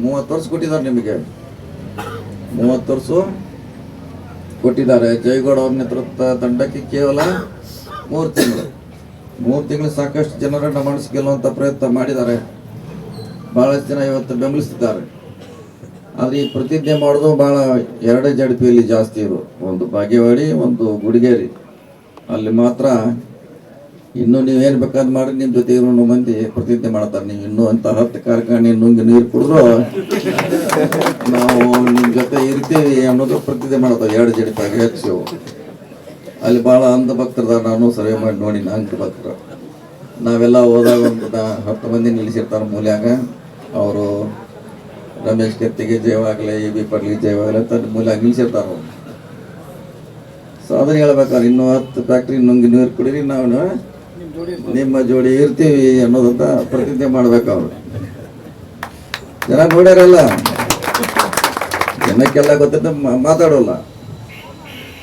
ಮೂವತ್ತು ವರ್ಷ ಕೊಟ್ಟಿದ್ದಾರೆ ನಿಮಗೆ. ಮೂವತ್ತು ವರ್ಷ ಕೊಟ್ಟಿದ್ದಾರೆ. ಜಯಗೌಡ ಅವ್ರ ನೇತೃತ್ವ ತಂಡಕ್ಕೆ ಕೇವಲ ಮೂರು ತಿಂಗಳು. ಮೂರು ತಿಂಗಳು ಸಾಕಷ್ಟು ಜನರನ್ನ ಮನಸ್ಸು ಗೆಲ್ಲುವಂಥ ಪ್ರಯತ್ನ ಮಾಡಿದ್ದಾರೆ. ಭಾಳಷ್ಟು ಜನ ಇವತ್ತು ಬೆಂಬಲಿಸ್ತಿದ್ದಾರೆ ಆದರೆ ಈ ಪ್ರತಿಜ್ಞೆ ಮಾಡೋದು ಭಾಳ ಎರಡೇ ಜಡಪಿಯಲ್ಲಿ ಜಾಸ್ತಿ ಇದು ಒಂದು ಬಾಗೇವಾಡಿ, ಒಂದು ಗುಡಿಗೇರಿ. ಅಲ್ಲಿ ಮಾತ್ರ ಇನ್ನು ನೀವೇನು ಬೇಕಾದ್ ಮಾಡಿ ನಿಮ್ಮ ಜೊತೆ ಇರೋ ಮಂದಿ ಪ್ರತಿಜ್ಞೆ ಮಾಡ್ತಾರೆ. ನೀವು ಇನ್ನೂ ಅಂತ ಹತ್ತು ಕಾರ್ಖಾನೆ ನುಂಗಿ ನೀರು ಕುಡಿದ್ರು ನಾವು ನಿಮ್ಮ ಜೊತೆ ಇರ್ತೀವಿ ಅನ್ನೋದು ಪ್ರತಿಜ್ಞೆ ಮಾಡ್ತಾರೆ. ಎರಡು ಜಡಿ ಹೆಚ್ಚು. ಅಲ್ಲಿ ಭಾಳ ಅಂಧ ಭಕ್ತರದ ನಾನು ಸರ್ವೆ ಮಾಡಿ ನೋಡಿ ಅಂಧ ಭಕ್ತರು ನಾವೆಲ್ಲ ಹೋದಾಗ ಒಂದು ಹತ್ತು ಮಂದಿ ನಿಲ್ಲಿಸಿರ್ತಾರೆ ಮೂಲ್ಯಾಗ. ಅವರು ರಮೇಶ್ ಕೆತ್ತಿಗೆ ಜಯವಾಗಲಿ ಎ ಬಿ ಪಡ್ಲಿ ಜಯವಾಗಲಿ ಅಂತ ಮೂಲ್ಯಾಗ ನಿಲ್ಲಿಸಿರ್ತಾರೆ ಸೊ ಅದನ್ನ ಹೇಳ್ಬೇಕಾದ್ರೆ ಇನ್ನೂ ಹತ್ತು ಫ್ಯಾಕ್ಟ್ರಿ ನುಂಗಿ ನೀರು ಕುಡೀರಿ ನಾವು ನಿಮ್ಮ ಜೋಡಿ ಇರ್ತೀವಿ ಅನ್ನೋದಂತ ಪ್ರತಿಜ್ಞೆ ಮಾಡ್ಬೇಕು ಅವ್ರು. ಜನ ನೋಡ್ಯಾರಲ್ಲ? ಜನಕ್ಕೆಲ್ಲ ಗೊತ್ತಿದ್ದ ಮಾತಾಡೋಲ್ಲ.